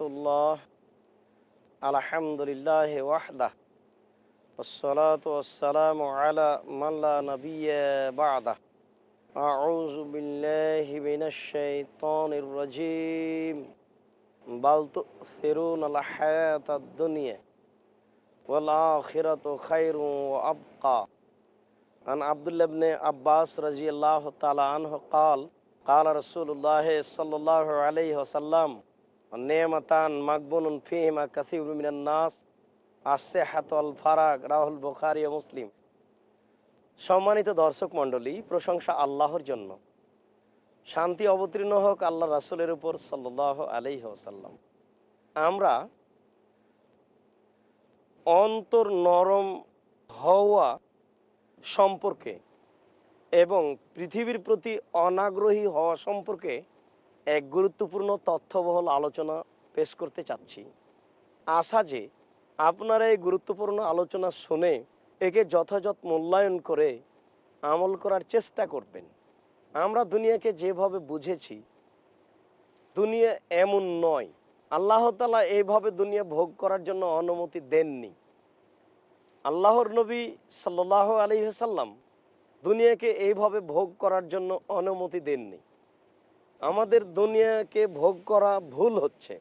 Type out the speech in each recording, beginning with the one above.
الله. الحمد لله وحده. والصلاة والسلام على من لا نبي بعده. أعوذ بالله من الشيطان الرجيم. بل تؤثرون الحياة الدنيا والآخرة خير وأبقى. عن عبد الله بن عباس رضي الله تعالى عنه قال কাল রসুল্লাহ সাল্লাহ আলি হাসাল্লাম নেমতান মাকবনুন ফিহিমা কাসিউমিনাস আসে হাতল ফারাক রাহুল বুখারি ও মুসলিম। সম্মানিত দর্শক মণ্ডলী, প্রশংসা আল্লাহর জন্য। শান্তি অবতীর্ণ হোক আল্লাহ রাসুলের উপর সাল্লাহ আলি হাসাল্লাম আমরা অন্তর নরম হওয়া সম্পর্কে এবং পৃথিবীর প্রতি অনাগ্রহী হওয়া সম্পর্কে এক গুরুত্বপূর্ণ তথ্যবহল আলোচনা পেশ করতে চাচ্ছি। আশা যে আপনারা এই গুরুত্বপূর্ণ আলোচনা শুনে একে যথাযথ মূল্যায়ন করে আমল করার চেষ্টা করবেন। আমরা দুনিয়াকে যেভাবে বুঝেছি, দুনিয়া এমন নয়। আল্লাহ তালা এইভাবে দুনিয়া ভোগ করার জন্য অনুমতি দেননি। আল্লাহর নবী সাল্লাহ আলী সাল্লাম দুনিয়াকে এইভাবে ভোগ করার জন্য অনুমতি দেননি। আমাদের দুনিয়াকে ভোগ করা ভুল হচ্ছে।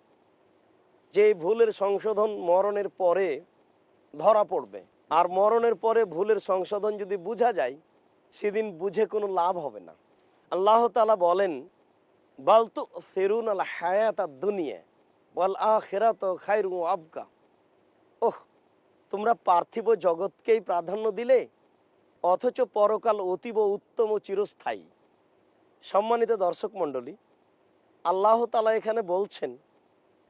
যে ভুলের সংশোধন মরণের পরে ধরা পড়বে, আর মরণের পরে ভুলের সংশোধন যদি বোঝা যায়, সেদিন বুঝে কোনো লাভ হবে না। আল্লাহ তালা বলেন বালতু ফেরুন আল হায়াত আর দুনিয়া বল ওয়াল আখেরাত খাইরু আবকা। ওহ, তোমরা পার্থিব জগৎকেই প্রাধান্য দিলে? অথচ পরকাল অতীব উত্তম ও চিরস্থায়ী। সম্মানিত দর্শক মণ্ডলী, আল্লাহ তালা এখানে বলছেন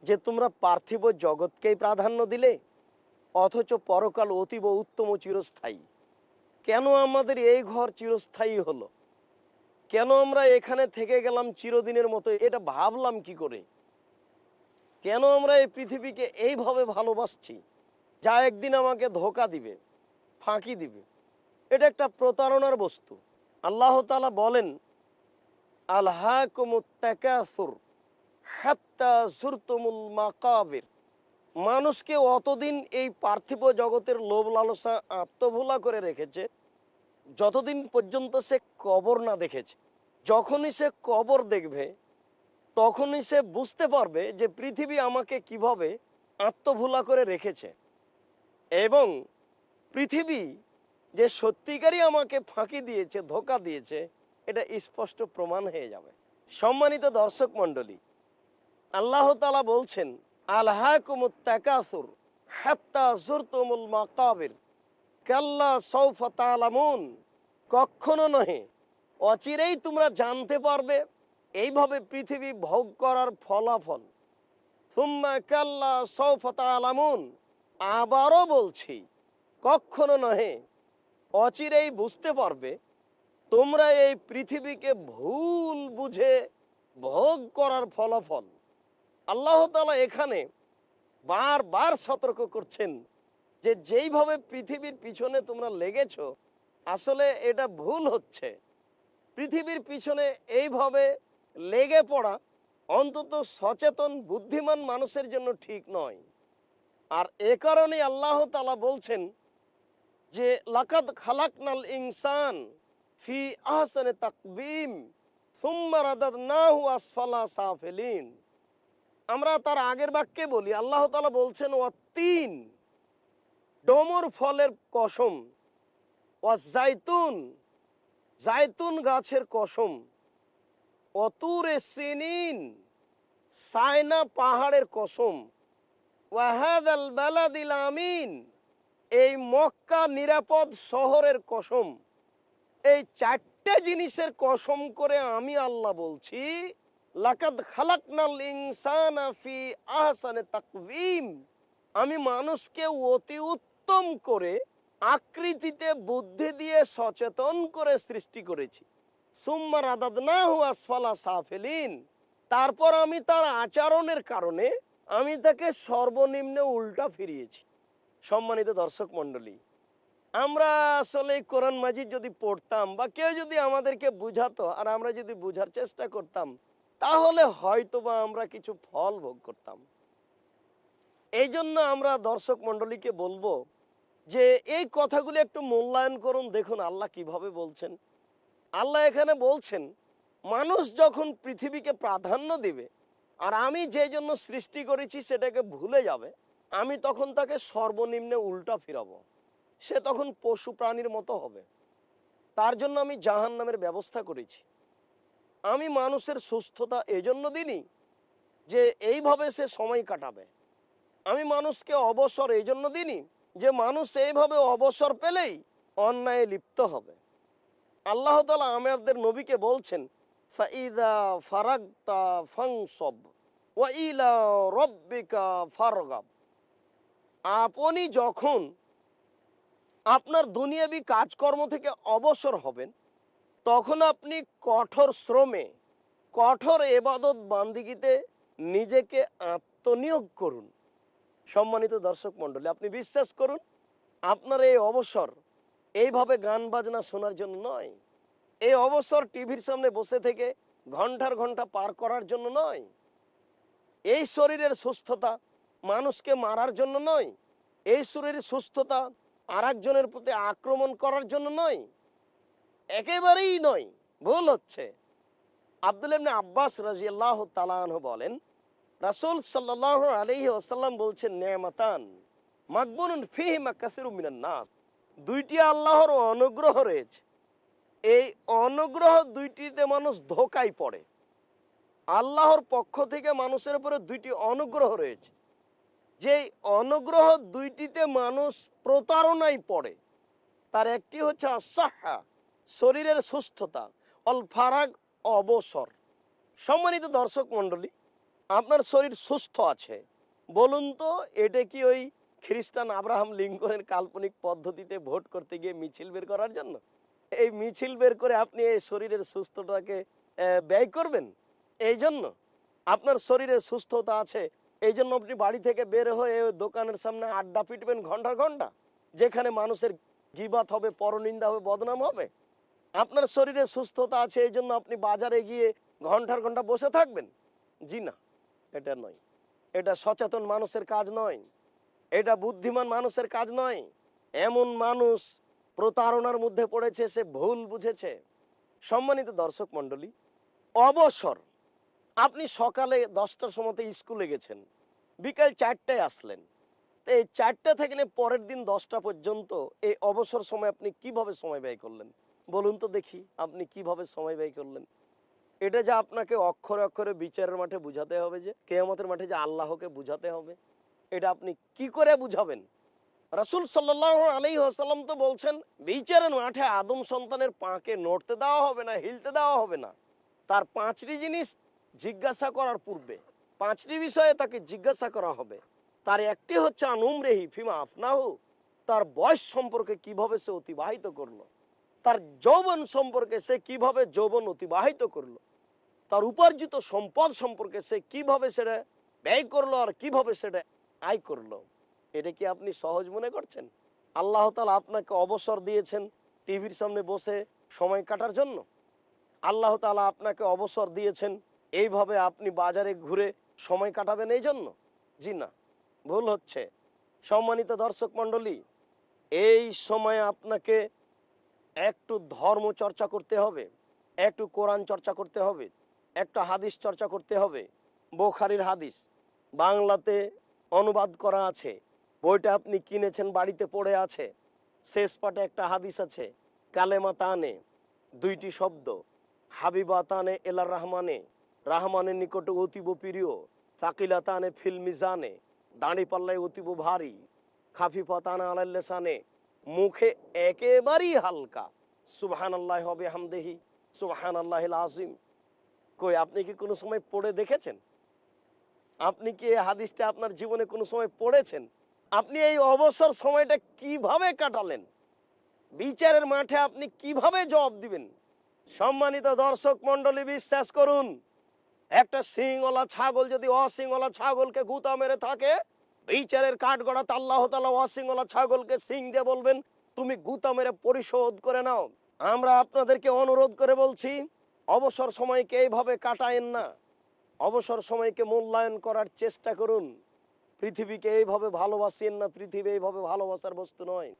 যে, তোমরা পার্থিব জগৎকেই প্রাধান্য দিলে, অথচ পরকাল অতীব উত্তম ও চিরস্থায়ী। কেন আমাদের এই ঘর চিরস্থায়ী হলো? কেন আমরা এখানে থেকে গেলাম চিরদিনের মতো? এটা ভাবলাম কি করে? কেন আমরা এই পৃথিবীকে এইভাবে ভালোবাসছি? যা একদিন আমাকে ধোকা দিবে, ফাঁকি দিবে। এটা একটা প্রতারণার বস্তু। আল্লাহ তালা বলেন মাকাবির। মানুষকে অতদিন এই পার্থিব জগতের লোভ লালসা আত্মভোলা করে রেখেছে, যতদিন পর্যন্ত সে কবর না দেখেছে। যখনই সে কবর দেখবে, তখনই সে বুঝতে পারবে যে পৃথিবী আমাকে কীভাবে আত্মভোলা করে রেখেছে। এবং পৃথিবী যে সত্যিকারই আমাকে ফাঁকি দিয়েছে, ধোকা দিয়েছে, এটা স্পষ্ট প্রমাণ হয়ে যাবে। সম্মানিত দর্শক মণ্ডলী, আল্লাহ তালা বলছেন আল্লাহকুমুত্তাকাসুর হাত্তা জুরতুমুল মাকাবির, কাল্লা সৌফা তালামুন কখনো নহে, অচিরেই তোমরা জানতে পারবে, এইভাবে পৃথিবী ভোগ করার ফলাফল। সুম্মা কাল্লা সৌফা তালামুন আবারও বলছি, কখনো নহে অচিরেই বুঝতে পারবে, তোমরা এই পৃথিবীকে ভুল বুঝে ভোগ করার ফলাফল। আল্লাহ তালা এখানে বারবার সতর্ক করছেন যে যেইভাবে পৃথিবীর পিছনে তোমরা লেগেছ, আসলে এটা ভুল হচ্ছে। পৃথিবীর পিছনে এইভাবে লেগে পড়া অন্তত সচেতন, বুদ্ধিমান মানুষের জন্য ঠিক নয়। আর এ কারণে আল্লাহ তালা বলছেন যে লাকাদ খালাকনাল ইনসান ফি আহসানে তাকবিম, সুম্মা রাদাদনাহু আসফালা সাফিলিন। আমরা তার আগের বাক্যে বলি, আল্লাহ তাআলা বলছেন ও তিন ডমর ফলের কসম ও জাইতুন জাইতুন গাছের কসম অতুরে সিনিন, সাইনা পাহাড়ের কসম ওয়াহাদ আল বালাদিল আমিন। এই মক্কা নিরাপদ শহরের কসম, এই চারটে জিনিসের কসম করে আমি আল্লাহ বলছি তাকওয়িম আমি মানুষকে অতি উত্তম করে, আকৃতিতে বুদ্ধি দিয়ে সচেতন করে সৃষ্টি করেছি। সুম্মার সুম্মা রাদাদনাহু আসফালা সাফিলিন। তারপর আমি তার আচরণের কারণে আমি তাকে সর্বনিম্নে উল্টা ফিরিয়েছি। সম্মানিত দর্শক মণ্ডলী, আমরা আসলে কোরআন মাজিদ যদি পড়তাম বা কেউ যদি আমাদেরকে বুঝাতো আর আমরা যদি বুঝার চেষ্টা করতাম, তাহলে হয়তোবা আমরা কিছু ফল ভোগ করতাম। এই জন্য আমরা দর্শক মণ্ডলীকে বলব যে এই কথাগুলি একটু মূল্যায়ন করুন, দেখুন আল্লাহ কীভাবে বলছেন। আল্লাহ এখানে বলছেন, মানুষ যখন পৃথিবীকে প্রাধান্য দিবে আর আমি যে জন্য সৃষ্টি করেছি সেটাকে ভুলে যাবে আমি তখন তাকে সর্বনিম্নে উল্টা ফিরাবো। সে তখন পশু প্রাণীর মতো হবে। তার জন্য আমি জাহান নামের ব্যবস্থা করেছি। আমি মানুষের সুস্থতা এজন্য দিনই যে এইভাবে সে সময় কাটাবে। আমি মানুষকে অবসর এই জন্য দিনই যে মানুষ এইভাবে অবসর পেলেই অন্যায় লিপ্ত হবে। আল্লাহ তালা আমাদের নবীকে বলছেন, ফাইদা ফারাগতা ফাংসব ওয়াইলা রব্বিকা ফারগাব। আপনি যখন আপনার দুনিয়াবি কাজকর্ম থেকে অবসর হবেন, তখন আপনি কঠোর শ্রমে, কঠোর এবাদত বান্দিগিতে নিজেকে আত্মনিয়োগ করুন। সম্মানিত দর্শক মণ্ডলী, আপনি বিশ্বাস করুন, আপনার এই অবসর এইভাবে গান বাজনা শোনার জন্য নয়। এই অবসর টিভির সামনে বসে থেকে ঘণ্টার ঘণ্টা পার করার জন্য নয়। এই শরীরের সুস্থতা মানুষকে মারার জন্য নয়। এই শরীরের সুস্থতা আর একজনের প্রতি আক্রমণ করার জন্য নয়। একেবারেই নয়, ভুল হচ্ছে। আব্দুল আব্বাস রাজিয়াল্লাহ তালাহ বলেন, রাসূল সাল্লাহ আলাইহি ওয়াসাল্লাম বলছেন নেমাতান মাকবুনুন ফিহিমা কাসিরু নাস। দুইটি আল্লাহর অনুগ্রহ রয়েছে। এই অনুগ্রহ দুইটিতে মানুষ ধোকায় পড়ে। আল্লাহর পক্ষ থেকে মানুষের উপরে দুইটি অনুগ্রহ রয়েছে। যে অনুগ্রহ দুইটিতে মানুষ প্রতারণায় পড়ে, তার একটি হচ্ছে আসাহা শরীরের সুস্থতা, অল ফারাগ অবসর। সম্মানিত দর্শক মণ্ডলী, আপনার শরীর সুস্থ আছে, বলুন তো এটা কি ওই খ্রিস্টান আব্রাহাম লিঙ্কনের কাল্পনিক পদ্ধতিতে ভোট করতে গিয়ে মিছিল বের করার জন্য? এই মিছিল বের করে আপনি এই শরীরের সুস্থতাকে ব্যয় করবেন? এই জন্য আপনার শরীরে সুস্থতা আছে এই জন্য আপনি বাড়ি থেকে বের হয়ে দোকানের সামনে আড্ডা পিটবেন ঘণ্টা ঘণ্টা, যেখানে মানুষের গিবাত হবে, পরনিন্দা হবে, বদনাম হবে। আপনার শরীরে সুস্থতা আছে এই জন্য আপনি বাজারে গিয়ে ঘণ্টার ঘণ্টা বসে থাকবেন। জি না, এটা নয়। এটা সচেতন মানুষের কাজ নয়। এটা বুদ্ধিমান মানুষের কাজ নয়। এমন মানুষ প্রতারণার মধ্যে পড়েছে, সে ভুল বুঝেছে। সম্মানিত দর্শক মণ্ডলী, অবসর। আপনি সকালে দশটার সময়তে স্কুলে গেছেন, বিকাল চারটায় আসলেন। তো এই চারটা থেকে পরের দিন দশটা পর্যন্ত এই অবসর সময় আপনি কীভাবে সময় ব্যয় করলেন? বলুন তো দেখি আপনি কীভাবে সময় ব্যয় করলেন? এটা যে আপনাকে অক্ষরে অক্ষরে বিচারের মাঠে বুঝাতে হবে যে, কেয়ামতের মাঠে যে আল্লাহকে বুঝাতে হবে, এটা আপনি কি করে বুঝাবেন? রাসূল সাল্লাহ আলী আসাল্লাম তো বলছেন, বিচারের মাঠে আদম সন্তানের পাকে নড়তে দেওয়া হবে না, হিলতে দেওয়া হবে না। তার পাঁচটি জিনিস জিজ্ঞাসা করার পূর্বে পাঁচটি বিষয়ে তাকে জিজ্ঞাসা করা হবে। তার একটি হচ্ছে আনুম রেহি ফিমা আফনাহু। তার বয়স সম্পর্কে কীভাবে সে অতিবাহিত করল? তার যৌবন সম্পর্কে সে কীভাবে যৌবন অতিবাহিত করল? তার উপার্জিত সম্পদ সম্পর্কে সে কীভাবে সেটা ব্যয় করল আর কীভাবে সেটা আয় করল? এটা কি আপনি সহজ মনে করছেন? আল্লাহ তালা আপনাকে অবসর দিয়েছেন টিভির সামনে বসে সময় কাটার জন্য? আল্লাহ তালা আপনাকে অবসর দিয়েছেন এইভাবে আপনি বাজারে ঘুরে সময় কাটাবেন এই জন্য জি না। ভুল হচ্ছে। সম্মানিত দর্শক মণ্ডলী, এই সময় আপনাকে একটু ধর্ম চর্চা করতে হবে, একটু কোরআন চর্চা করতে হবে, একটা হাদিস চর্চা করতে হবে, বোখারির হাদিস। বাংলাতে অনুবাদ করা আছে, বইটা আপনি কিনেছেন, বাড়িতে পড়ে আছে, শেষ পাটে একটা হাদিস আছে, কালেমা তানে, দুইটি শব্দ, হাবিবা তানে এলার রহমানে। রাহমানের নিকটে অতীব প্রিয় তাকিলা তানে ফিল মিজানে দাঁড়ি পাল্লায় অতীব ভারী খাফিফা তানা আলাল্লেসানে মুখে একেবারেই হালকা। সুবহান আল্লাহ হবে হামদেহি সুবহান আল্লাহ আজিম কই, আপনি কি কোনো সময় পড়ে দেখেছেন? আপনি কি এই হাদিসটা আপনার জীবনে কোনো সময় পড়েছেন? আপনি এই অবসর সময়টা কীভাবে কাটালেন? বিচারের মাঠে আপনি কীভাবে জবাব দিবেন? সম্মানিত দর্শক মন্ডলী বিশ্বাস করুন একটা সিংওয়ালা ছাগল যদি অসিংওয়ালা ছাগলকে গুতা মেরে থাকে বিচারের কাঠ গড়াতে আল্লাহ তালা অসিংওয়ালা ছাগলকে সিং দিয়ে বলবেন, তুমি গুতা মেরে পরিশোধ করে নাও। আমরা আপনাদেরকে অনুরোধ করে বলছি, অবসর সময়কে এইভাবে কাটায়েন না। অবসর সময়কে মূল্যায়ন করার চেষ্টা করুন। পৃথিবীকে এইভাবে ভালোবাসেন না, পৃথিবী এইভাবে ভালোবাসার বস্তু নয়।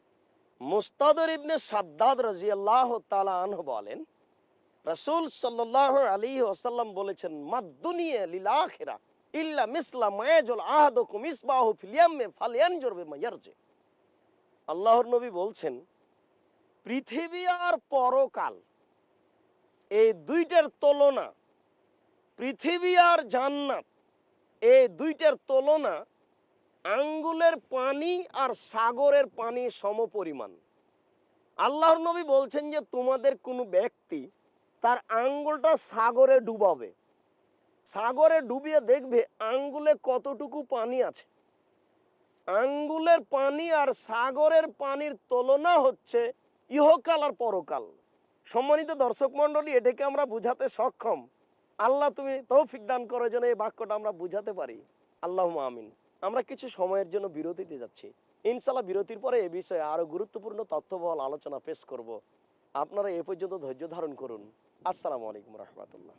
মুস্তাদর ইবনে সাদ্দাদ রাজিয়াল্লাহ তালা আনহ বলেন রাসূল সাল্লাহ আলী ওসাল্লাম বলেছেন মাদ্দুনিয়া লিলাখিরা ইল্লা মিসলা মায়াজুল আহাদুকুম ইসবাহু ফিল ইয়াম্মি ফালয়ানজুর বিমা ইয়ারজি। আল্লাহর নবী বলছেন, পৃথিবী আর পরকাল, এই দুইটার তুলনা, পৃথিবী আর জান্নাত, এই দুইটার তুলনা আঙ্গুলের পানি আর সাগরের পানি সমপরিমাণ। আল্লাহর নবী বলছেন যে, তোমাদের কোনো ব্যক্তি তার আঙ্গুলটা সাগরে ডুবাবে। সাগরে ডুবিয়ে দেখবে আঙ্গুলে কতটুকু পানি আছে। আঙ্গুলের পানি আর সাগরের পানির তুলনা হচ্ছে ইহকাল আর পরকাল। সম্মানিত দর্শক মন্ডলী এটাকে আমরা বুঝাতে সক্ষম। আল্লাহ তুমি তৌফিক দান করার জন্য এই বাক্যটা আমরা বুঝাতে পারি। আল্লাহ আমিন। আমরা কিছু সময়ের জন্য বিরতিতে যাচ্ছি। ইনশাল্লাহ বিরতির পরে এ বিষয়ে আরও গুরুত্বপূর্ণ তথ্যবহল আলোচনা পেশ করব। আপনারা এ পর্যন্ত ধৈর্য ধারণ করুন। আসসালামু আলাইকুম রহমতুল্লাহ।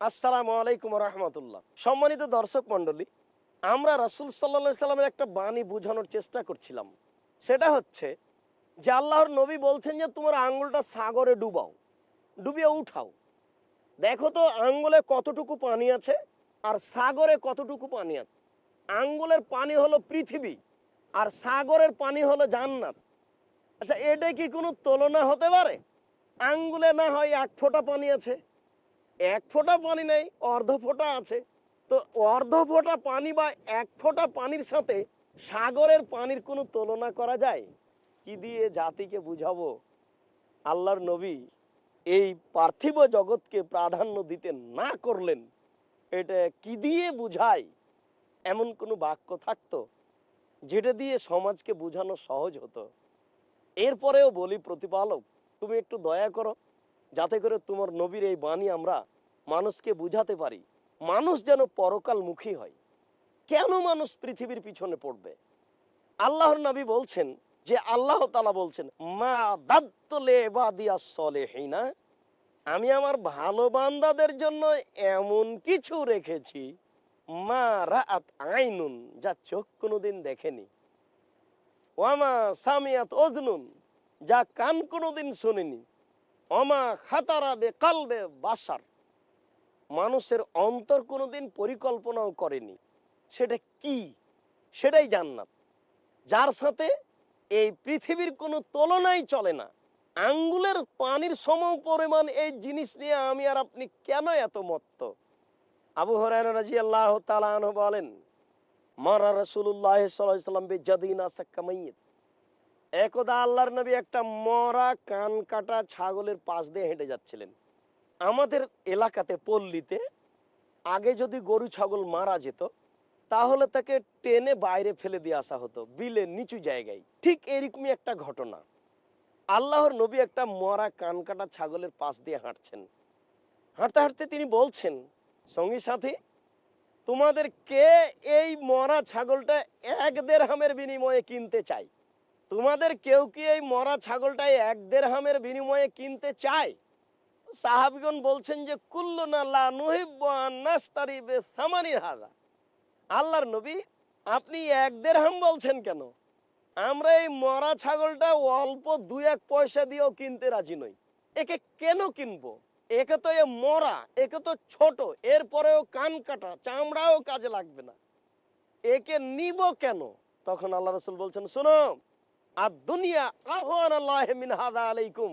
আসসালামু আলাইকুম রহমতুল্লাহ। সম্মানিত দর্শক মন্ডলী আমরা রাসুল সাল্লা সাল্লামের একটা বাণী বোঝানোর চেষ্টা করছিলাম। সেটা হচ্ছে যে আল্লাহর নবী বলছেন যে তোমার আঙ্গুলটা সাগরে ডুবাও, ডুবিয়ে উঠাও। দেখো তো আঙ্গুলে কতটুকু পানি আছে আর সাগরে কতটুকু পানি আছে। আঙ্গুলের পানি হলো পৃথিবী আর সাগরের পানি হলো জান্নাত। আচ্ছা এটা কি কোনো তুলনা হতে পারে? আঙ্গুলে না হয় এক ফোঁটা পানি আছে। এক ফোঁটা পানি নেই, অর্ধ ফোঁটা আছে। তো অর্ধ ফোঁটা পানি বা এক ফোঁটা পানির সাথে সাগরের পানির কোনো তুলনা করা যায়? কি দিয়ে জাতিকে বুঝাবো? আল্লাহর নবী এই পার্থিব জগৎকে প্রাধান্য দিতে না করলেন, এটা কি দিয়ে বুঝায়? এমন কোনো বাক্য থাকতো, যেটা দিয়ে সমাজকে বোঝানো সহজ হতো। এরপরেও বলি প্রতিপালক, তুমি একটু দয়া করো, যাতে করে তোমার নবীর এই বাণী আমরা মানুষকে বুঝাতে পারি। মানুষ যেন পরকালমুখী হয়। কেন মানুষ পৃথিবীর পিছনে পড়বে? আল্লাহর নবী বলছেন যে, আল্লাহ তালা বলছেন, মা আমি আমার ভালো বান্দাদের জন্য এমন কিছু রেখেছি, মা রাত আইনুন, যা চোখ কোনোদিন দেখেনি। ওয়ামা সামিয়াত অজনুন যা কান কোনোদিন শোনেনি। অমা খাতারাবে কালবে বাসার। মানুষের অন্তর কোনোদিন পরিকল্পনাও করেনি। সেটা কি? সেটাই জান্নাত। যার সাথে এই পৃথিবীর কোনো তুলনাই চলে না। আঙ্গুলের পানির সম পরিমাণ এই জিনিস নিয়ে আমি আর আপনি কেন এত মত্ত? আবু হরাইরা রাজি আল্লাহ তালাহ বলেন মারা রসুল্লাহ সাল্লাম বেজাদিন আসাক্কামাইয়িত একদা আল্লাহর নবী একটা মরা কান কাটা ছাগলের পাশ দিয়ে হেঁটে যাচ্ছিলেন। আমাদের এলাকাতে পল্লীতে আগে যদি গরু ছাগল মারা যেত, তাহলে তাকে টেনে বাইরে ফেলে দিয়ে আসা হতো বিলে নিচু জায়গায়। ঠিক এরকমই একটা ঘটনা। আল্লাহর নবী একটা মরা কান কাটা ছাগলের পাশ দিয়ে হাঁটছেন। হাঁটতে হাঁটতে তিনি বলছেন, সঙ্গী সাথী তোমাদের কে এই মরা ছাগলটা এক দেড় হামের বিনিময়ে কিনতে চাই তোমাদের কেউ কি এই মরা ছাগলটা এক দেড় হামের বিনিময়ে কিনতে চায়? সাহাবিগণ বলছেন যে হাজা আল্লাহর নবী, আপনি এক দেড় হাম বলছেন কেন? আমরা এই মরা ছাগলটা অল্প দুই এক পয়সা দিয়েও কিনতে রাজি নই। একে কেন কিনবো? একে তো এ মরা, একে তো ছোট, এরপরেও কান কাটা, চামড়াও কাজে লাগবে না। একে নিব কেন? তখন আল্লাহ রসুল বলছেন, শোনো আর দুনিয়া আহ্বান আল্লাহ আলাইকুম।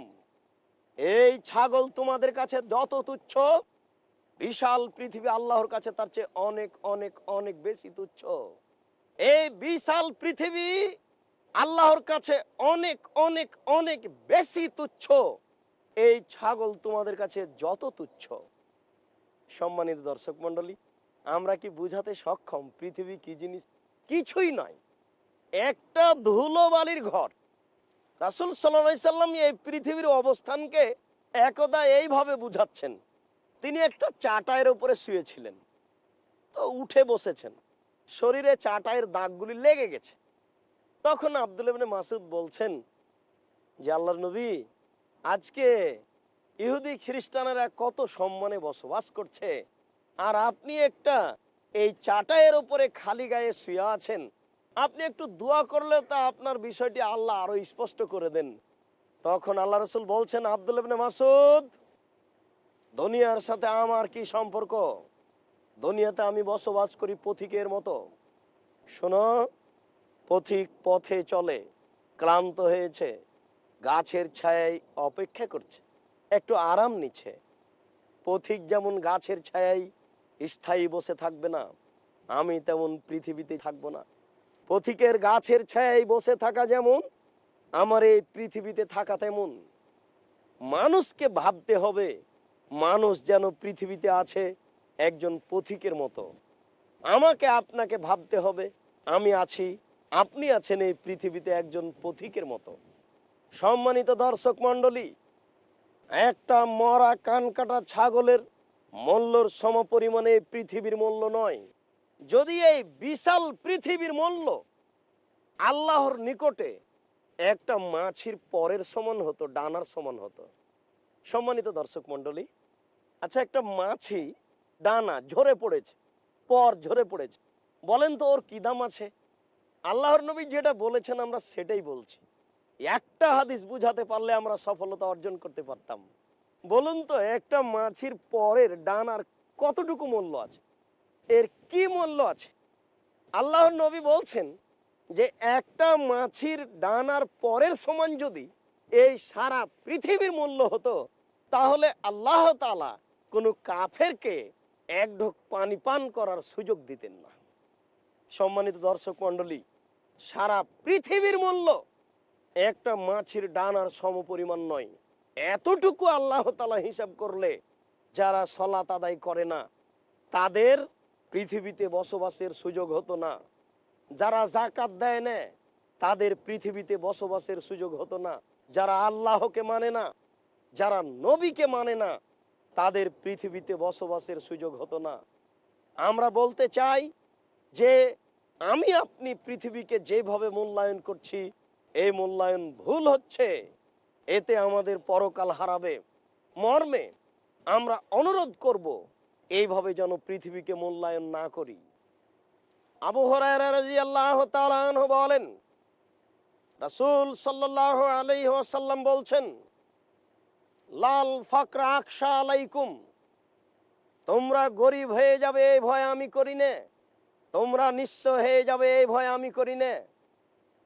এই ছাগল তোমাদের কাছে যত তুচ্ছ, বিশাল পৃথিবী আল্লাহর কাছে তার চেয়ে অনেক অনেক অনেক বেশি তুচ্ছ। এই বিশাল পৃথিবী আল্লাহর কাছে অনেক অনেক অনেক বেশি তুচ্ছ। এই ছাগল তোমাদের কাছে যত তুচ্ছ। সম্মানিত দর্শক মন্ডলী আমরা কি বুঝাতে সক্ষম? পৃথিবী কি জিনিস? কিছুই নয়। একটা ধুলো বালির ঘর। রাসুল সাল্লাম এই পৃথিবীর অবস্থানকে একদা এইভাবে বুঝাচ্ছেন। তিনি একটা চাটায়ের উপরে শুয়েছিলেন। তো উঠে বসেছেন। শরীরে চাটায়ের দাগগুলি লেগে গেছে। তখন আব্দুল মাসুদ বলছেন, যে আল্লাহ নবী আজকে ইহুদি খ্রিস্টানেরা কত সম্মানে বসবাস করছে? আর আপনি একটা এই চাটাইয়ের উপরে খালি গায়ে শুয়ে আছেন। আপনি একটু দোয়া করলে তা আপনার বিষয়টি আল্লাহ আরও স্পষ্ট করে দেন। তখন আল্লাহ রসুল বলছেন, আব্দুল মাসুদ দুনিয়ার সাথে আমার কি সম্পর্ক? দুনিয়াতে আমি বসবাস করি পথিকের মতো। শোনো, পথিক পথে চলে, ক্লান্ত হয়েছে। গাছের ছায়ায় অপেক্ষা করছে। একটু আরাম নিচ্ছে। পথিক যেমন গাছের ছায়ায় স্থায়ী বসে থাকবে না, আমি তেমন পৃথিবীতে থাকব না। পথিকের গাছের ছায়ায় বসে থাকা যেমন, আমার এই পৃথিবীতে থাকা তেমন। মানুষকে ভাবতে হবে, মানুষ যেন পৃথিবীতে আছে একজন পথিকের মতো। আমাকে আপনাকে ভাবতে হবে, আমি আছি, আপনি আছেন এই পৃথিবীতে একজন পথিকের মতো। সম্মানিত দর্শক মণ্ডলী, একটা মরা কান কাটা ছাগলের মূল্যর সমপরিমাণে পৃথিবীর মূল্য নয়। যদি এই বিশাল পৃথিবীর মূল্য আল্লাহর নিকটে একটা মাছির পরের সমান হতো, ডানার সমান হতো। সম্মানিত দর্শক মণ্ডলী আচ্ছা একটা মাছি ডানা ঝরে পড়েছে, পর ঝরে পড়েছে, বলেন তো ওর কি দাম আছে? আল্লাহর নবী যেটা বলেছেন আমরা সেটাই বলছি। একটা হাদিস বুঝাতে পারলে আমরা সফলতা অর্জন করতে পারতাম। বলুন তো, একটা মাছির পরের ডানার কতটুকু মূল্য আছে? এর কি মূল্য আছে? আল্লাহর নবী বলছেন যে, একটা মাছির ডানার পরের সমান যদি এই সারা পৃথিবীর মূল্য হতো, তাহলে আল্লাহ তাআলা কোনো কাফেরকে এক ঢোক পানি পান করার সুযোগ দিতেন না। সম্মানিত দর্শক মণ্ডলী, সারা পৃথিবীর মূল্য একটা মাছের ডানার সমপরিমাণ নয়। এতটুকু আল্লাহ তালা হিসাব করলে যারা সলাত আদায় করে না, তাদের পৃথিবীতে বসবাসের সুযোগ হতো না। যারা জাকাত দেয় না, তাদের পৃথিবীতে বসবাসের সুযোগ হতো না। যারা আল্লাহকে মানে না, যারা নবীকে মানে না, তাদের পৃথিবীতে বসবাসের সুযোগ হতো না। আমরা বলতে চাই যে, আমি আপনি পৃথিবীকে যেভাবে মূল্যায়ন করছি এই মূল্যায়ন ভুল হচ্ছে। এতে আমাদের পরকাল হারাবে। মর্মে আমরা অনুরোধ করব, এইভাবে যেন পৃথিবীকে মূল্যায়ন না করি। আবু আনহু বলেন, রাসূল সাল্লাল্লাহু আলাইহি বলছেন, লাল ফাকরা আকশা আলাইকুম, তোমরা গরিব হয়ে যাবে, এই ভয় আমি করি নে। তোমরা নিঃস্ব হয়ে যাবে, এই ভয় আমি করি নে।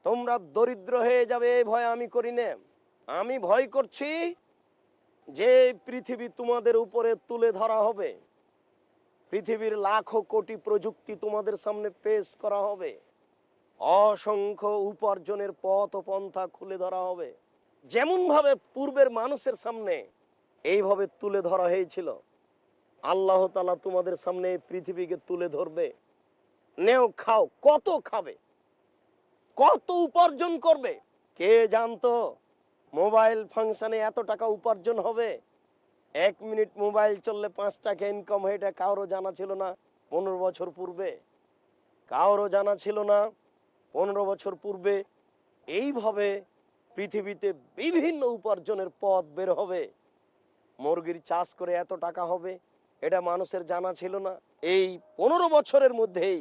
তোমরা দরিদ্র হয়ে যাবে, এই ভয় আমি করি নে। আমি ভয় করছি যে পৃথিবী তোমাদের উপরে তুলে ধরা হবে। পৃথিবীর লাখো কোটি প্রযুক্তি তোমাদের সামনে পেশ করা হবে। অসংখ্য উপার্জনের পথ ও পন্থা খুলে ধরা হবে। যেমন ভাবে পূর্বের মানুষের সামনে এইভাবে তুলে ধরা হয়েছিল। আল্লাহ তালা তোমাদের সামনে এই পৃথিবীকে তুলে ধরবে। নেও, খাও, কত খাবে? কত উপার্জন করবে? কে জানতো? মোবাইল ফাংশনে এত টাকা উপার্জন হবে? এক মিনিট মোবাইল চললে পাঁচ টাকা ইনকাম হয়, এটা কারও জানা ছিল না পনেরো বছর পূর্বে। কারও জানা ছিল না পনেরো বছর পূর্বে। এইভাবে পৃথিবীতে বিভিন্ন উপার্জনের পথ বের হবে। মুরগির চাষ করে এত টাকা হবে, এটা মানুষের জানা ছিল না। এই পনেরো বছরের মধ্যেই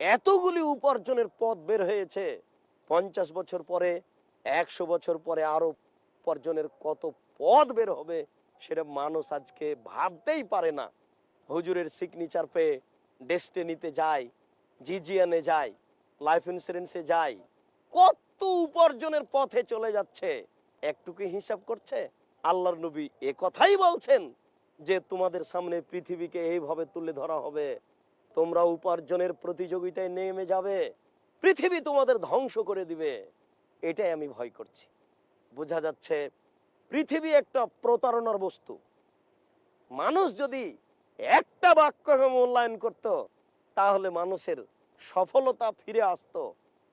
এতগুলি উপার্জনের পথ বের হয়েছে। পঞ্চাশ বছর পরে, একশো বছর পরে আরও উপার্জনের কত পথ বের হবে সেটা মানুষ আজকে ভাবতেই পারে না। হুজুরের সিগনেচার পেয়ে ডেস্টিনিতে যায় জিজিয়ানে যায় লাইফ ইন্স্যুরেন্সে যায়, কত উপার্জনের পথে চলে যাচ্ছে। একটুকু হিসাব করছে? আল্লাহর নবী এ কথাই বলছেন যে, তোমাদের সামনে পৃথিবীকে এইভাবে তুলে ধরা হবে। তোমরা উপার্জনের প্রতিযোগিতায় নেমে যাবে। পৃথিবী তোমাদের ধ্বংস করে দিবে। এটাই আমি ভয় করছি। বোঝা যাচ্ছে পৃথিবী একটা প্রতারণার বস্তু। মানুষ যদি একটা বাক্যকে মূল্যায়ন করত, তাহলে মানুষের সফলতা ফিরে আসত।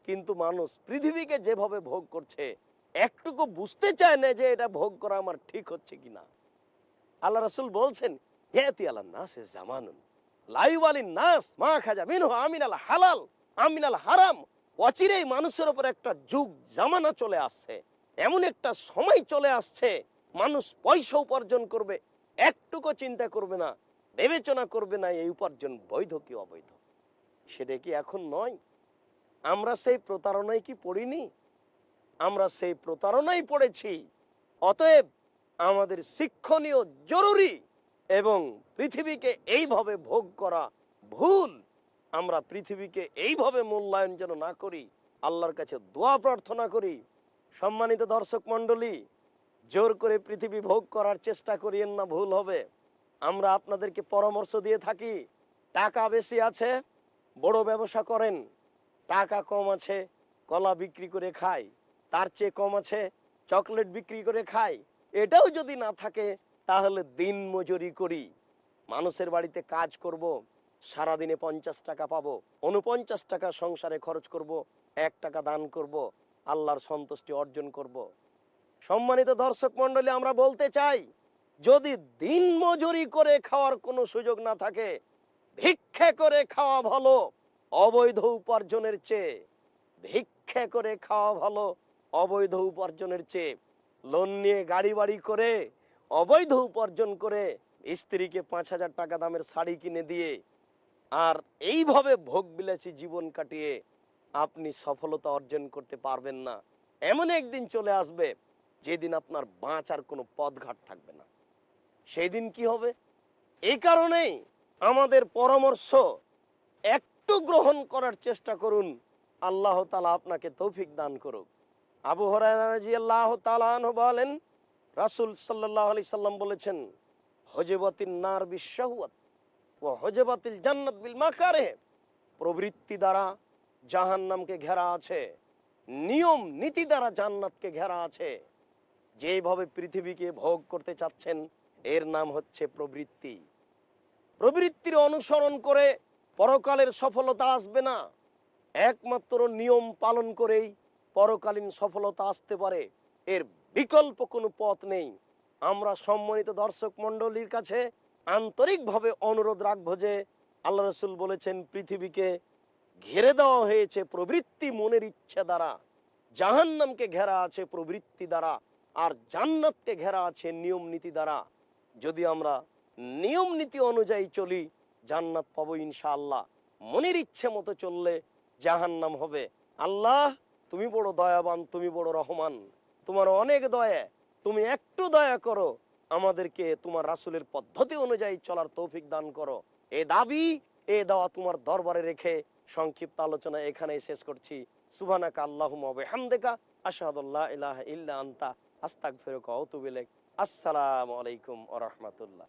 কিন্তু মানুষ পৃথিবীকে যেভাবে ভোগ করছে, একটুকু বুঝতে চায় না যে এটা ভোগ করা আমার ঠিক হচ্ছে কিনা। আল্লাহ রসুল বলছেন হেতি আল্লাহ নাস জামানুন লাইওয়ালিন নাস মা খাজা মিনহ আমিন আমিনাল হালাল। আমিনাল হারাম অচিরেই মানুষের উপর একটা যুগ জামানা চলে আসছে। এমন একটা সময় চলে আসছে, মানুষ পয়সা উপার্জন করবে, একটুকু চিন্তা করবে না, বিবেচনা করবে না এই উপার্জন বৈধ কি অবৈধ? সেটা কি এখন নয়? আমরা সেই প্রতারণায় কি পড়িনি? আমরা সেই প্রতারণায় পড়েছি। অতএব আমাদের শিক্ষণীয় জরুরি এবং পৃথিবীকে এইভাবে ভোগ করা ভুল। আমরা পৃথিবীকে এইভাবে মূল্যায়ন যেন না করি, আল্লাহর কাছে দোয়া প্রার্থনা করি, সম্মানিত দর্শক মণ্ডলী, জোর করে পৃথিবী ভোগ করার চেষ্টা করিয়েন না, ভুল হবে। আমরা আপনাদেরকে পরামর্শ দিয়ে থাকি, টাকা বেশি আছে, বড় ব্যবসা করেন, টাকা কম আছে, কলা বিক্রি করে খায় তার চেয়ে কম আছে, চকলেট বিক্রি করে খায় এটাও যদি না থাকে, তাহলে দিন মজুরি করি, মানুষের বাড়িতে কাজ করব সারাদিনে পঞ্চাশ টাকা পাবো উনপঞ্চাশ টাকা সংসারে খরচ করব, এক টাকা দান করব, আল্লাহর সন্তুষ্টি অর্জন করব। সম্মানিত দর্শক মন্ডলী আমরা বলতে চাই, যদি দিন মজুরি করে খাওয়ার কোনো সুযোগ না থাকে, ভিক্ষে করে খাওয়া ভালো, অবৈধ উপার্জনের চেয়ে, ভিক্ষে করে খাওয়া ভালো, অবৈধ উপার্জনের চেয়ে, লোন নিয়ে গাড়ি বাড়ি করে, অবৈধ উপার্জন করে, স্ত্রীকে পাঁচ হাজার টাকা দামের শাড়ি কিনে দিয়ে আর এইভাবে ভোগ বিলাসী জীবন কাটিয়ে আপনি সফলতা অর্জন করতে পারবেন না। এমন একদিন চলে আসবে যেদিন আপনার বাঁচার কোনো পথঘাট থাকবে না। সেই দিন কি হবে? এই কারণেই আমাদের পরামর্শ একটু গ্রহণ করার চেষ্টা করুন। আল্লাহ তালা আপনাকে তৌফিক দান করুক। আবু হরাজি আল্লাহ বলেন, রাসুল সাল্লাহ আলি সাল্লাম বলেছেন, হজেবতিন নার বিশ্বাহুয়াত জান্নাত বিল প্রবৃত্তি দ্বারা জাহান্নামকে ঘেরা আছে, নিয়ম, নীতি দ্বারা জান্নাতকে ঘেরা আছে। যেভাবে পৃথিবীকে ভোগ করতে চাচ্ছেন, এর নাম হচ্ছে প্রবৃত্তি। প্রবৃত্তির অনুসরণ করে পরকালের সফলতা আসবে না। একমাত্র নিয়ম পালন করেই পরকালীন সফলতা আসতে পারে। এর বিকল্প কোনো পথ নেই। আমরা সম্মানিত দর্শক মণ্ডলীর কাছে আন্তরিকভাবে অনুরোধ রাখব যে আল্লাহ রসুল বলেছেন, পৃথিবীকে ঘেরে দেওয়া হয়েছে প্রবৃত্তি মনের ইচ্ছা দ্বারা, জাহান্নামকে ঘেরা আছে প্রবৃত্তি দ্বারা, আর জান্নাতকে ঘেরা আছে নিয়ম নীতি দ্বারা। যদি আমরা নিয়ম নীতি অনুযায়ী চলি, জান্নাত পাবো ইনশাআল্লাহ। মনের ইচ্ছে মতো চললে জাহান্নাম হবে। আল্লাহ, তুমি বড় দয়াবান, তুমি বড় রহমান। তোমার অনেক দয়া, তুমি একটু দয়া করো। আমাদেরকে তোমার রাসুলের পদ্ধতি অনুযায়ী চলার তৌফিক দান করো। এ দাবি, এ দাওয়া তোমার দরবারে রেখে সংক্ষিপ্ত আলোচনা এখানেই শেষ করছি। সুবহানাকা আল্লাহুম্মা আসাদুল্লাহ ইলাহা ইল্লা আনতা আস্তাক ফেরক আতুবু আসসালামু আলাইকুম রাহমাতুল্লাহ।